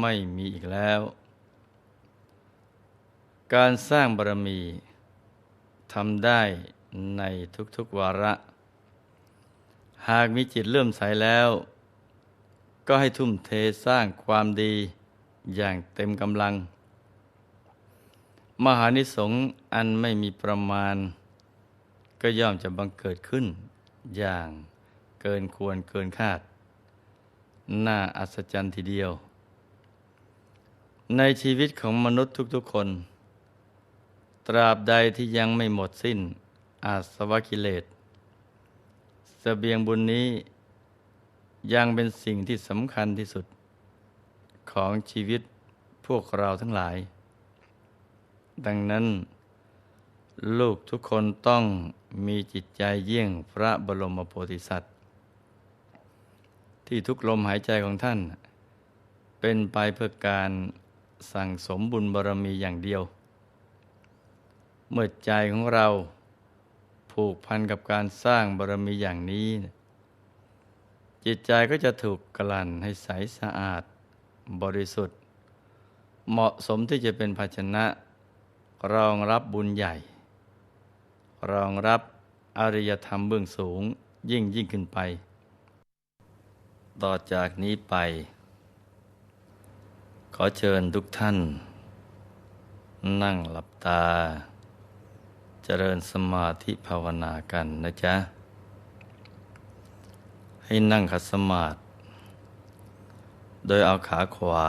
ไม่มีอีกแล้ว การสร้างบารมีทำได้ในทุกๆวาระ หากมีจิตเลื่อมใสแล้ว ก็ให้ทุ่มเทสร้างความดีอย่างเต็มกำลัง มหานิสงส์อันไม่มีประมาณ ก็ย่อมจะบังเกิดขึ้น อย่างเกินควรเกินคาด น่าอัศจรรย์ทีเดียว ในชีวิตของมนุษย์ทุกๆคน ตราบใดที่ยังไม่หมดสิ้น อาสวะกิเลสสเสบียงบุญนี้ยังเป็นสิ่งที่สำคัญที่สุด ของชีวิตพวกเราทั้งหลาย ดังนั้น ลูกทุกคนต้องมีจิตใจเยี่ยงพระบรมโพธิสัตว์ ที่ทุกลมหายใจของท่าน เป็นไปเพื่อการ สั่งสมบุญบารมีอย่างเดียว เมื่อใจของเราผูกพันกับการสร้างบารมีอย่างนี้ จิตใจก็จะถูกกลั่นให้ใสสะอาด บริสุทธิ์ เหมาะสมที่จะเป็นภาชนะ รองรับบุญใหญ่ รองรับอริยธรรมเบื้องสูงยิ่งยิ่งขึ้นไป ต่อจากนี้ไป ขอเชิญทุกท่าน นั่งหลับตา เจริญสมาธิภาวนากันนะจ๊ะ ให้นั่งขัดสมาธิโดยเอาขาขวา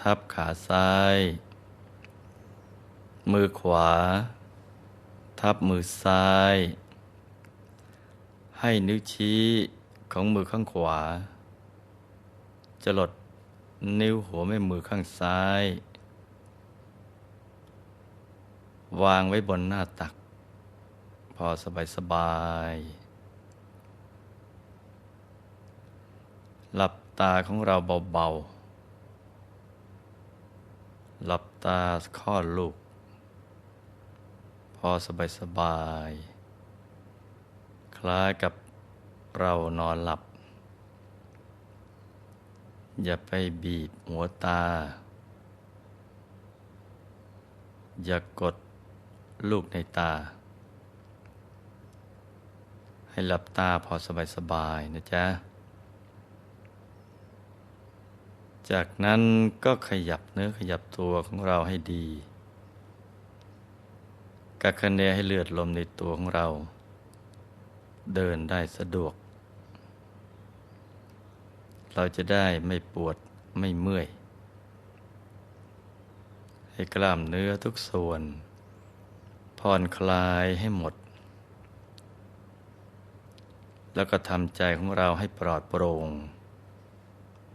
ทับขาซ้าย มือขวา ทับมือซ้าย ให้นิ้วชี้ของมือข้างขวา จะหลด นิ้วหัวแม่มือข้างซ้าย วางไว้บนหน้าตัก พอสบายสบาย หลับตาของเราเบาๆ หลับตาข้อลูก พอสบายสบาย คล้ายกับเรานอนหลับ อย่าไปบีบหัวตา อย่ากดลูกในตา ให้หลับตาพอสบายๆนะจ๊ะ จากนั้นก็ขยับเนื้อขยับตัวของเราให้ดีกักคะเนให้เลือดลมในตัวของเรา เดินได้สะดวก เราจะได้ไม่ปวดไม่เมื่อย ให้กล้ามเนื้อทุกส่วน ผ่อนคลายให้หมด แล้วก็ทำใจของเราให้ปลอดโปร่ง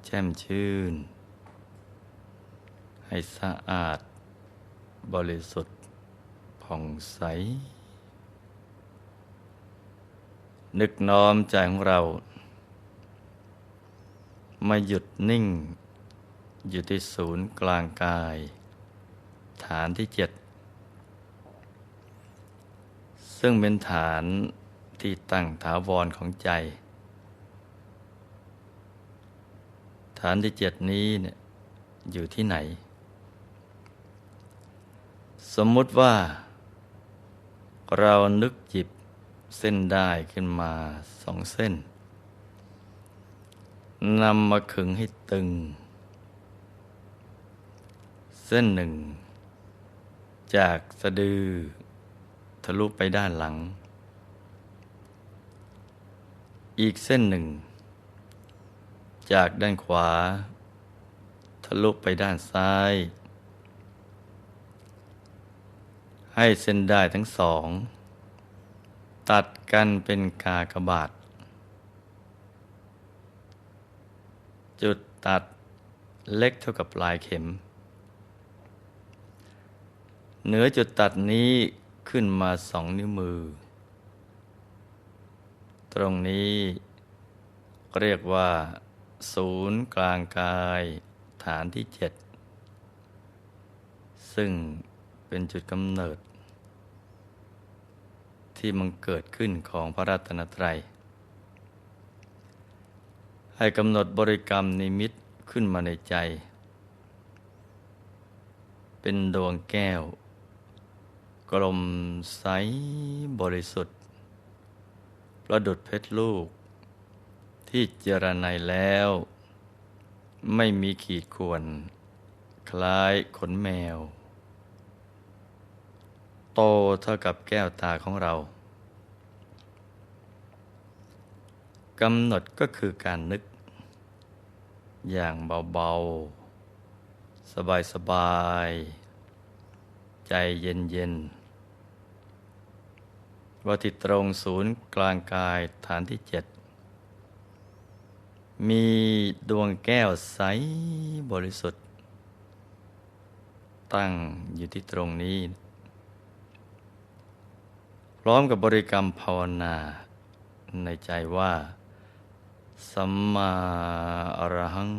แช่มชื่น ให้สะอาด บริสุทธิ์ผ่องใส นึกน้อมใจของเรา มาหยุดนิ่ง อยู่ที่ศูนย์กลางกาย ฐานที่เจ็ดซึ่งเป็นฐานที่ตั้งถาวรของใจ ฐานที่เจ็ดนี้เนี่ยอยู่ที่ไหน สมมุติว่า เรานึกหยิบเส้นได้ขึ้นมาสองเส้น นำมาขึงให้ตึง เส้นหนึ่ง จากสะดือ ทะลุไปด้านหลัง อีกเส้นหนึ่ง จากด้านขวา ทะลุไปด้านซ้าย ให้เส้นได้ทั้งสอง ตัดกันเป็นกากบาท จุดตัดเล็กเท่ากับปลายเข็ม เหนือจุดตัดนี้ขึ้นมาสองนิ้วมือ ตรงนี้เรียกว่า ศูนย์กลางกายฐานที่เจ็ดซึ่งเป็นจุดกำเนิด ที่มันเกิดขึ้นของพระรัตนตรัย ให้กำหนดบริกรรมนิมิตขึ้นมาในใจ เป็นดวงแก้ว กลมใสบริสุทธิ์ ประดุดเพชรลูก ที่เจรไนแล้ว ไม่มีขีดข่วน คล้ายขนแมว โตเท่ากับแก้วตาของเรากำหนดก็คือการนึก อย่างเบาๆ สบายๆ ใจเย็นๆว่าที่ตรงศูนย์กลางกายฐานที่เจ็ดมีดวงแก้วใสบริสุทธิ์ ตั้งอยู่ที่ตรงนี้ พร้อมกับบริกรรมภาวนาในใจว่า สัมมาอรหัง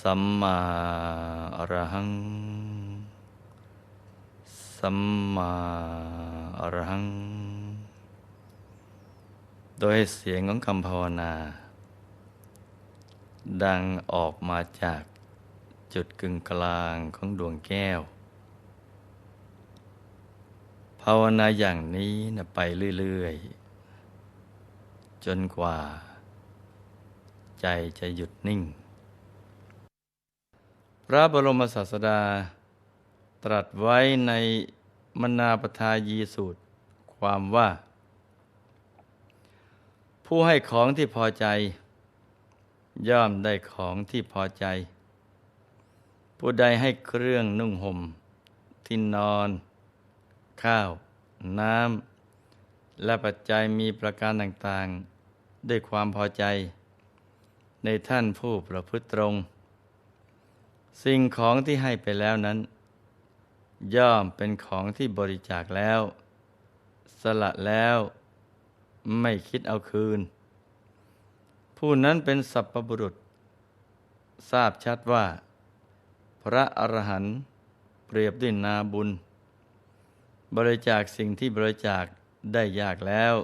สัมมาอรหัง สัมมาอรหัง โดยเสียงของคำภาวนา ดังออกมาจากจุดกึ่งกลางของดวงแก้ว ภาวนาอย่างนี้นะไปเรื่อย ๆ จนกว่า ใจจะหยุดนิ่ง พระบรมศาสดา ตรัสไว้ในมนาปทายีสูตร ความว่า ผู้ให้ของที่พอใจ ย่อมได้ของที่พอใจ ผู้ใดให้เครื่องนุ่งห่ม ที่นอน ข้าว น้ำและปัจจัยมีประการต่างๆ ด้วยความพอใจ ในท่านผู้ประพฤติตรง สิ่งของที่ให้ไปแล้วนั้น ย่อมเป็นของที่บริจาคแล้ว สละแล้วไม่คิดเอาคืน ผู้นั้นเป็นสัพพบุรุษ ทราบชัดว่า พระอรหันต์เปรียบด้วยนาบุญ บริจาคสิ่งที่บริจาคได้ยากแล้ว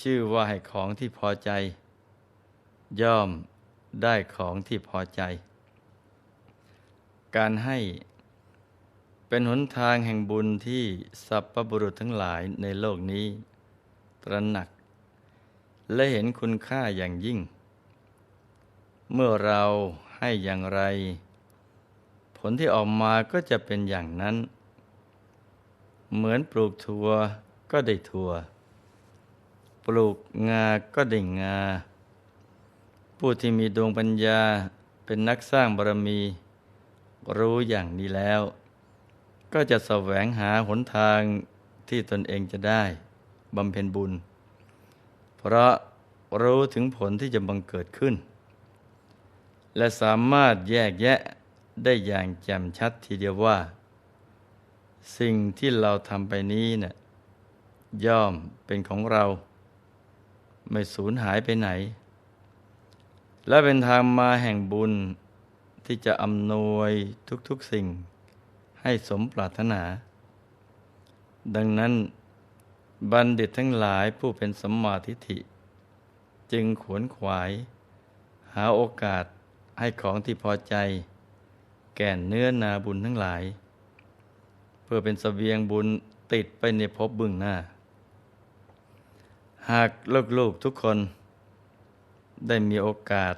ชื่อว่าให้ของที่พอใจ ย่อมได้ของที่พอใจ การให้เป็นหนทางแห่งบุญที่สัพพบุรุษทั้งหลายในโลกนี้ ตระหนัก และเห็นคุณค่าอย่างยิ่ง เมื่อเราให้อย่างไร ผลที่ออกมาก็จะเป็นอย่างนั้น เหมือนปลูกถั่วก็ได้ถั่ว ปลูกงาก็ได้งา ผู้ที่มีดวงปัญญาเป็นนักสร้างบารมี รู้อย่างนี้แล้ว ก็จะแสวงหาหนทางที่ตนเองจะได้บำเพ็ญบุญ เพราะรู้ถึงผลที่จะบังเกิดขึ้น และสามารถแยกแยะได้อย่างแจ่มชัดทีเดียวว่า สิ่งที่เราทำไปนี้เนะี่ยย่อมเป็นของเรา ไม่สูญหายไปไหน และเป็นทางมาแห่งบุญที่จะอำนวยทุกๆสิ่ง ให้สมปรารถนา ดังนั้นบัณฑิตทั้งหลายผู้เป็นสมมาทิฏฐิ จึงขวนขวาย หาโอกาสให้ของที่พอใจ แก่เนื้อนาบุญทั้งหลาย เพื่อเป็นสเสบียงบุญติดไปในภพบึงหน้า หากลูกๆทุกคนได้มีโอกาส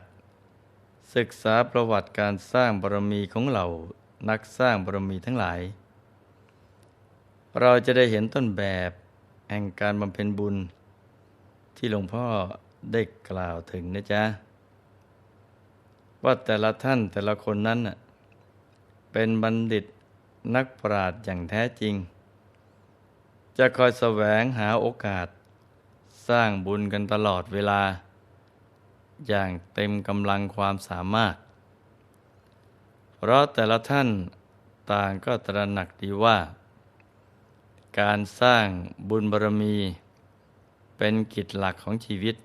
ศึกษาประวัติการสร้างบารมีของเรานักสร้างบารมีทั้งหลาย เราจะได้เห็นต้นแบบแห่งการบำเพ็ญบุญ ที่หลวงพ่อได้กล่าวถึงนะจ๊ะ ว่าแต่ละท่านแต่ละคนนั้น เป็นบัณฑิตนักปราชญ์อย่างแท้จริง จะคอยแสวงหาโอกาส สร้างบุญกันตลอดเวลา อย่างเต็มกำลังความสามารถ เพราะแต่ละท่านต่างก็ตระหนักดีว่า การสร้างบุญบารมี เป็นกิจหลักของชีวิต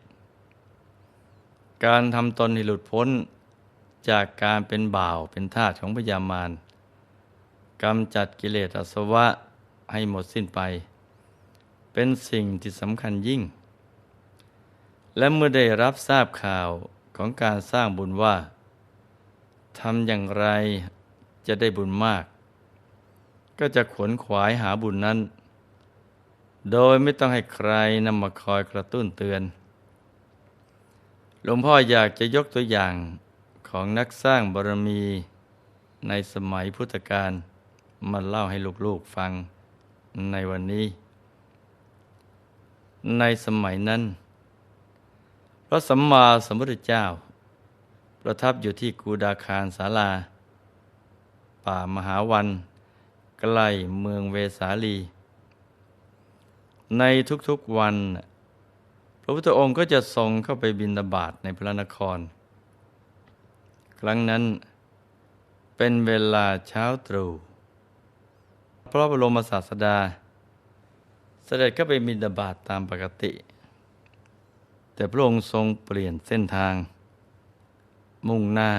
การทำตนให้หลุดพ้นจากการเป็นบ่าวเป็นทาสของพยามารกำจัดกิเลสอาสวะให้หมดสิ้นไป เป็นสิ่งที่สำคัญยิ่ง และเมื่อได้รับทราบข่าวของการสร้างบุญว่าทำอย่างไรจะได้บุญมาก ก็จะขวนขวายหาบุญนั้น โดยไม่ต้องให้ใครนำมาคอยกระตุ้นเตือน หลวงพ่ออยากจะยกตัวอย่างของนักสร้างบารมีในสมัยพุทธกาลมาเล่าให้ลูกๆฟังในวันนี้ ในสมัยนั้น พระสัมมาสัมพุทธเจ้า ประทับอยู่ที่กูดาคารศาลา ป่ามหาวัน ใกล้เมืองเวสาลี ในทุกๆวัน พระพุทธองค์ก็จะทรงเข้าไปบินบาตในพระนคร ครั้งนั้นเป็นเวลาเช้าตรู่พระบรมศาสดา เสด็จก็ไปบินบาตตามปกติ แต่พระองค์ทรงเปลี่ยนเส้นทาง มุ่งหน้า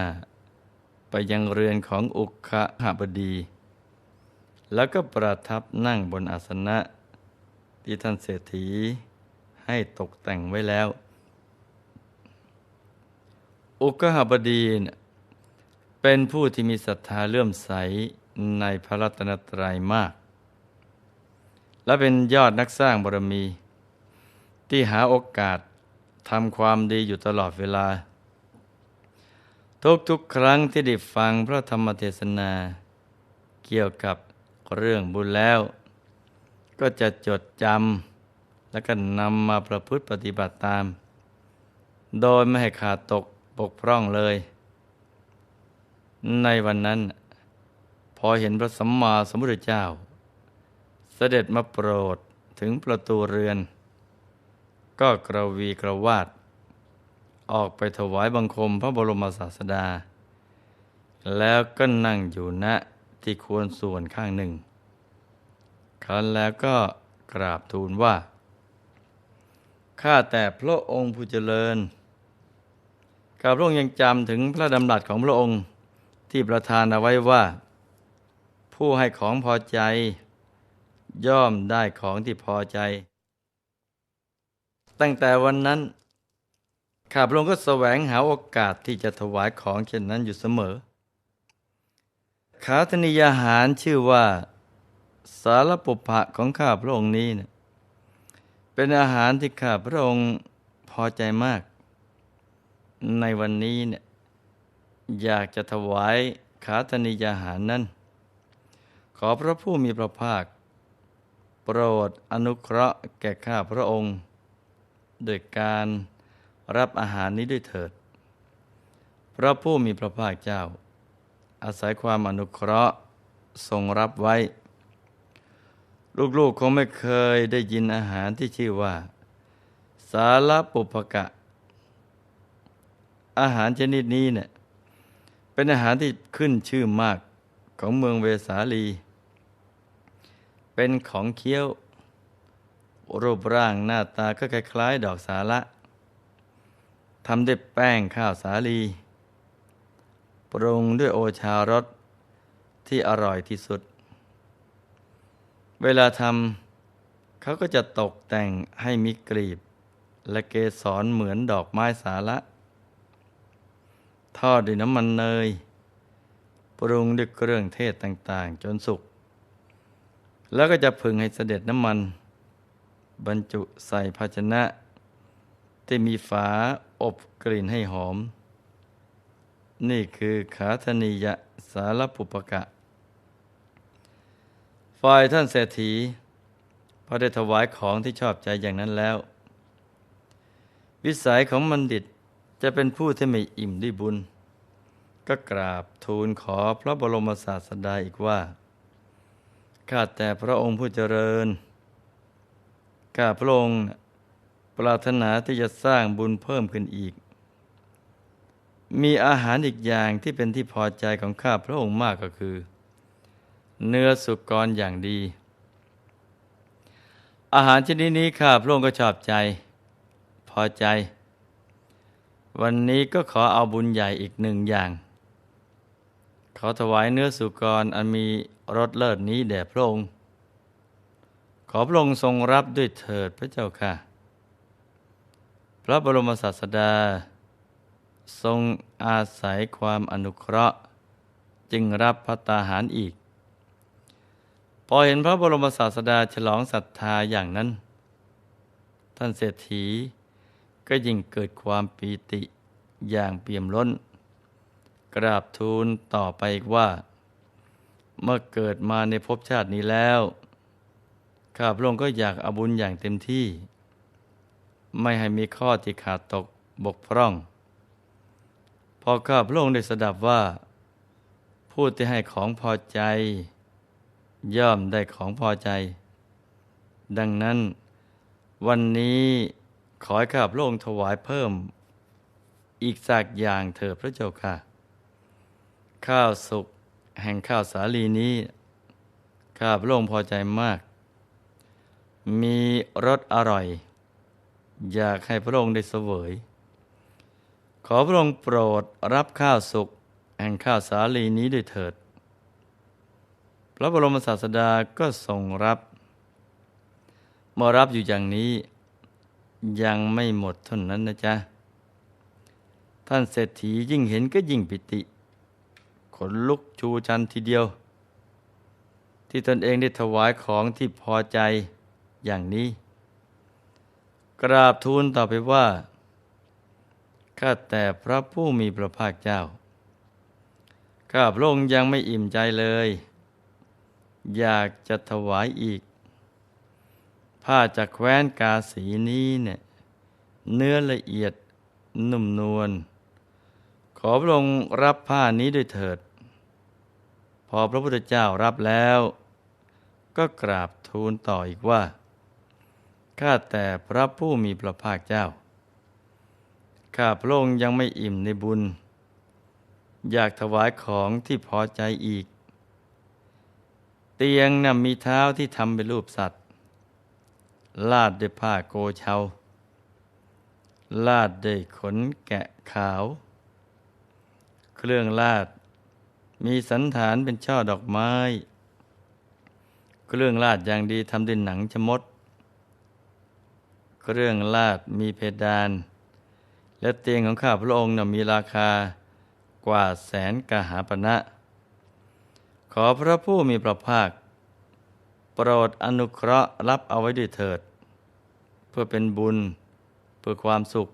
ไปยังเรือนของอุคหบดี แล้วก็ประทับนั่งบนอาสนะ ที่ท่านเศรษฐีให้ตกแต่งไว้แล้ว อุคหบดีเป็นผู้ที่มีศรัทธาเลื่อมใสในพระรัตนตรัยมาก และเป็นยอดนักสร้างบารมี ที่หาโอกาส ทำความดีอยู่ตลอดเวลา ทุกๆครั้งที่ได้ฟังพระธรรมเทศนา เกี่ยวกับเรื่องบุญแล้ว ก็จะจดจำและก็นำมาประพฤติปฏิบัติตาม โดยไม่ให้ขาดตกบกพร่องเลย ในวันนั้น พอเห็นพระสัมมาสัมพุทธเจ้า เสด็จมาโปรดถึงประตูเรือน ก็กระวีกระวาด ออกไปถวายบังคมพระบรมศาสดา แล้วก็นั่งอยู่ณที่ควรส่วนข้างหนึ่ง ครั้นแล้วก็กราบทูลว่า ข้าแต่พระองค์ผู้เจริญข้าพระองค์ยังจำถึงพระดำรัสของพระองค์ที่ประทานเอาไว้ว่า ผู้ให้ของพอใจ ย่อมได้ของที่พอใจ ตั้งแต่วันนั้นข้าพระองค์ก็แสวงหาโอกาสที่จะถวายของเช่นนั้นอยู่เสมอ ขาธนิยาหารชื่อว่า สารปุภะของข้าพระองค์นี้เนะเป็นอาหารที่ข้าพระองค์พอใจมาก ในวันนี้เนี่ยอยากจะถวายขาธนิยาหารนั้น ขอพระผู้มีพระภาค โปรดอนุเคราะห์แก่ข้าพระองค์ โดยการรับอาหารนี้ด้วยเถิด พระผู้มีพระภาคเจ้า อาศัยความอนุเคราะห์ทรงรับไว้ ลูกๆคงไม่เคยได้ยินอาหารที่ชื่อว่า สารปุปกะ อาหารชนิดนี้เนี่ยเป็นอาหารที่ขึ้นชื่อมากของเมืองเวสาลี เป็นของเคี้ยว รูปร่างหน้าตาก็คล้ายๆดอกสาละทำด้วยแป้งข้าวสาลี ปรุงด้วยโอชารสที่อร่อยที่สุด เวลาทำเขาก็จะตกแต่งให้มีกลีบ และเกสรเหมือนดอกไม้สาละทอดด้วยน้ำมันเนย ปรุงด้วยเครื่องเทศต่างๆ จนสุก แล้วก็จะพึงให้เสด็จน้ำมัน บรรจุใส่ภาชนะ ที่มีฝาอบกลิ่นให้หอม นี่คือขาธนิยะสารปุปกะ ฝ่ายท่านเศรษฐีพอได้ถวายของที่ชอบใจอย่างนั้นแล้ว วิสัยของบัณฑิตจะเป็นผู้ที่ไม่อิ่มด้วยบุญ ก็กราบทูลขอพระบรมศาสดาอีกว่า ข้าแต่พระองค์ผู้เจริญ ข้าพระองค์ปรารถนาที่จะสร้างบุญเพิ่มขึ้นอีก มีอาหารอีกอย่างที่เป็นที่พอใจของข้าพระองค์มากก็คือ เนื้อสุกรอย่างดี อาหารชนิดนี้ข้าพระองค์ก็ชอบใจ พอใจ วันนี้ก็ขอเอาบุญใหญ่อีกหนึ่งอย่างขอถวายเนื้อสุกรอันมีรสเลิศนี้แด่พระองค์ ขอพระองค์ทรงรับด้วยเถิดพระเจ้าค่ะ พระบรมศาสดา ทรงอาศัยความอนุเคราะห์ จึงรับพระตาหารอีก พอเห็นพระบรมศาสดาฉลองศรัทธาอย่างนั้น ท่านเศรษฐีก็ยิ่งเกิดความปีติอย่างเปี่ยมล้น กราบทูลต่อไปอีกว่า เมื่อเกิดมาในภพชาตินี้แล้ว ข้าพระองค์ก็อยากอาบุญอย่างเต็มที่ ไม่ให้มีข้อที่ขาดตกบกพร่อง พอข้าพระองค์ได้สดับว่า ผู้ที่ให้ของพอใจ ย่อมได้ของพอใจ ดังนั้น วันนี้ขอให้ข้าพระองค์ถวายเพิ่ม อีกสักอย่างเถิดพระเจ้าค่ะ ข้าวสุกแห่งข้าวสาลีนี้ ข้าพระองค์พอใจมาก มีรสอร่อย อยากให้พระองค์ได้เสวย ขอพระองค์โปรดรับข้าวสุกแห่งข้าวสาลีนี้ด้วยเถิด พระบรมศาสดาก็ทรงรับ เมื่อรับอยู่อย่างนี้ ยังไม่หมดเท่านั้นนะจ๊ะ ท่านเศรษฐียิ่งเห็นก็ยิ่งปิติ ขนลุกชูชันทีเดียว ที่ตนเองได้ถวายของที่พอใจ อย่างนี้ กราบทูลต่อไปว่า ข้าแต่พระผู้มีพระภาคเจ้า ข้าพระองค์ยังไม่อิ่มใจเลย อยากจะถวายอีก ผ้าจากแคว้นกาสีนี้เนี่ยเนื้อละเอียดนุ่มนวลขอพระองค์รับผ้านี้ด้วยเถิด พอพระพุทธเจ้ารับแล้ว ก็กราบทูลต่ออีกว่า ข้าแต่พระผู้มีพระภาคเจ้า ข้าพระองค์ยังไม่อิ่มในบุญ อยากถวายของที่พอใจอีก เตียงน่ะมีเท้าที่ทำเป็นรูปสัตว์ ลาดด้วยผ้าโกเชาลาดด้วยขนแกะขาว เครื่องลาด มีสันฐานเป็นช่อดอกไม้ เครื่องลาดอย่างดีทำด้วยหนังชะมด เครื่องลาดมีเพดาน และเตียงของข้าพระองค์นะมีราคากว่าแสนกหาปณะ ขอพระผู้มีพระภาค โปรดอนุเคราะห์รับเอาไว้ด้วยเถิด เพื่อเป็นบุญ เพื่อความสุข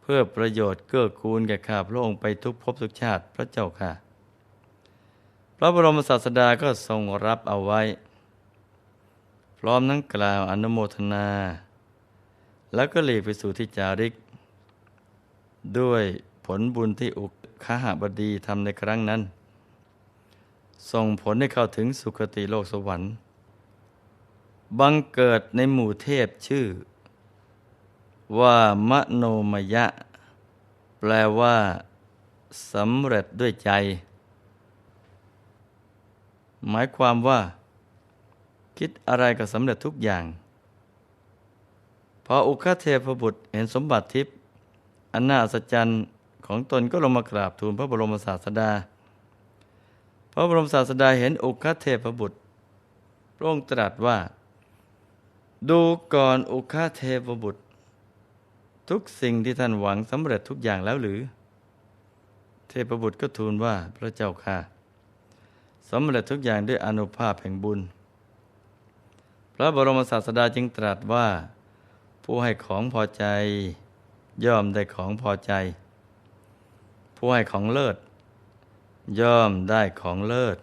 เพื่อประโยชน์เกื้อกูลแก่ข้าพระองค์ไปทุกภพทุกชาติพระเจ้าค่ะ พระบรมศาสดาก็ทรงรับเอาไว้ พร้อมทั้งกล่าวอนุโมทนา แล้วก็หลีกไปสู่ที่จาริก ด้วยผลบุญที่อุกขหบดีทำในครั้งนั้น ส่งผลให้เข้าถึงสุคติโลกสวรรค์ บังเกิดในหมู่เทพชื่อ ว่ามโนมยะ แปลว่าสำเร็จด้วยใจ หมายความว่า คิดอะไรก็สำเร็จทุกอย่าง พออุคเทพบุตรเห็นสมบัติทิพย์อันน่าอัศจรรย์ของตนก็ลงมากราบทูลพระบรมศาสดา พระบรมศาสดาเห็นอุคเทพบุตรพระองค์ตรัสว่า ดูก่อนอุคเทพบุตร ทุกสิ่งที่ท่านหวังสำเร็จทุกอย่างแล้วหรือ เทพบุตรก็ทูลว่าพระเจ้าค่ะสำเร็จทุกอย่างด้วยอนุภาพแห่งบุญ พระบรมศาสดาจึงตรัสว่า ผู้ให้ของพอใจ ย่อมได้ของพอใจ ผู้ให้ของเลิศ ย่อมได้ของเลิศ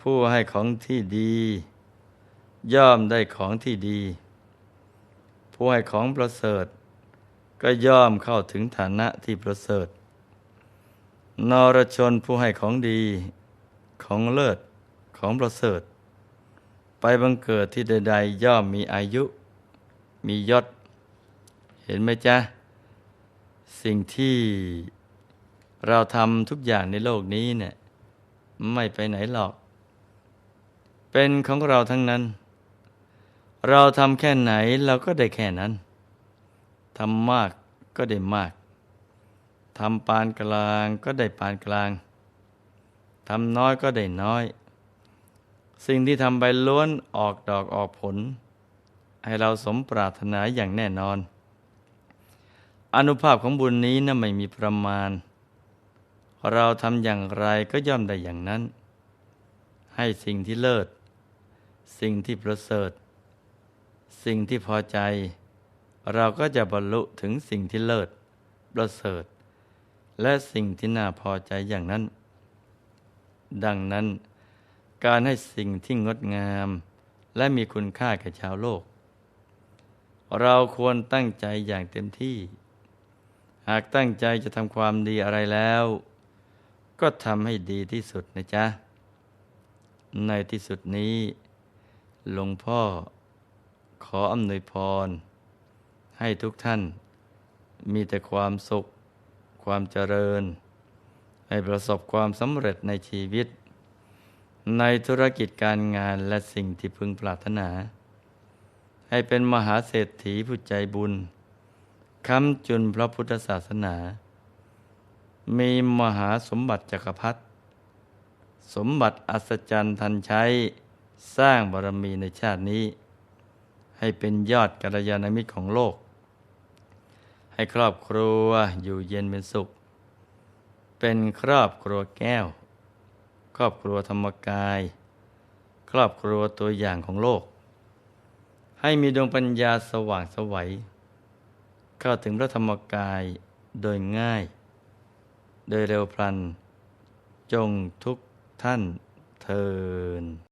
ผู้ให้ของที่ดี ย่อมได้ของที่ดี ผู้ให้ของประเสริฐ ก็ย่อมเข้าถึงฐานะที่ประเสริฐ นรชนผู้ให้ของดี ของเลิศของประเสริฐ ไปบังเกิดที่ใดๆย่อมมีอายุ มียศ เห็นไหมจ๊ะ สิ่งที่เราทำทุกอย่างในโลกนี้เนี่ยไม่ไปไหนหรอก เป็นของเราทั้งนั้น เราทำแค่ไหนเราก็ได้แค่นั้นทำมากก็ได้มากทำปานกลางก็ได้ปานกลางทำน้อยก็ได้น้อย สิ่งที่ทำไปล้วนออกดอกออกผล ให้เราสมปรารถนาอย่างแน่นอน อนุภาพของบุญนี้นะ่ะไม่มีประมาณ เราทำอย่างไรก็ย่อมได้อย่างนั้น ให้สิ่งที่เลิศ สิ่งที่ประเสริฐ สิ่งที่พอใจ เราก็จะบรรลุถึงสิ่งที่เลิศ ประเสริฐ และสิ่งที่น่าพอใจอย่างนั้น ดังนั้นการให้สิ่งที่งดงาม และมีคุณค่าแก่ชาวโลก เราควรตั้งใจอย่างเต็มที่ หากตั้งใจจะทำความดีอะไรแล้ว ก็ทำให้ดีที่สุดนะจ๊ะ ในที่สุดนี้ หลวงพ่อขออำนวยพร ให้ทุกท่าน มีแต่ความสุข ความเจริญ ให้ประสบความสำเร็จในชีวิต ในธุรกิจการงานและสิ่งที่พึงปรารถนา ให้เป็นมหาเศรษฐีผู้ใจบุญคำจุนพระพุทธศาสนา มีมหาสมบัติจักรพรรดิสมบัติอัศจรรย์ทันใช้สร้างบารมีในชาตินี้ ให้เป็นยอดกัลยาณมิตรของโลก ให้ครอบครัวอยู่เย็นเป็นสุข เป็นครอบครัวแก้ว ครอบครัวธรรมกาย ครอบครัวตัวอย่างของโลก ให้มีดวงปัญญาสว่างสวัยเข้าถึงพระธรรมกายโดยง่าย โดยเร็วพลัน จงทุกท่านเทิน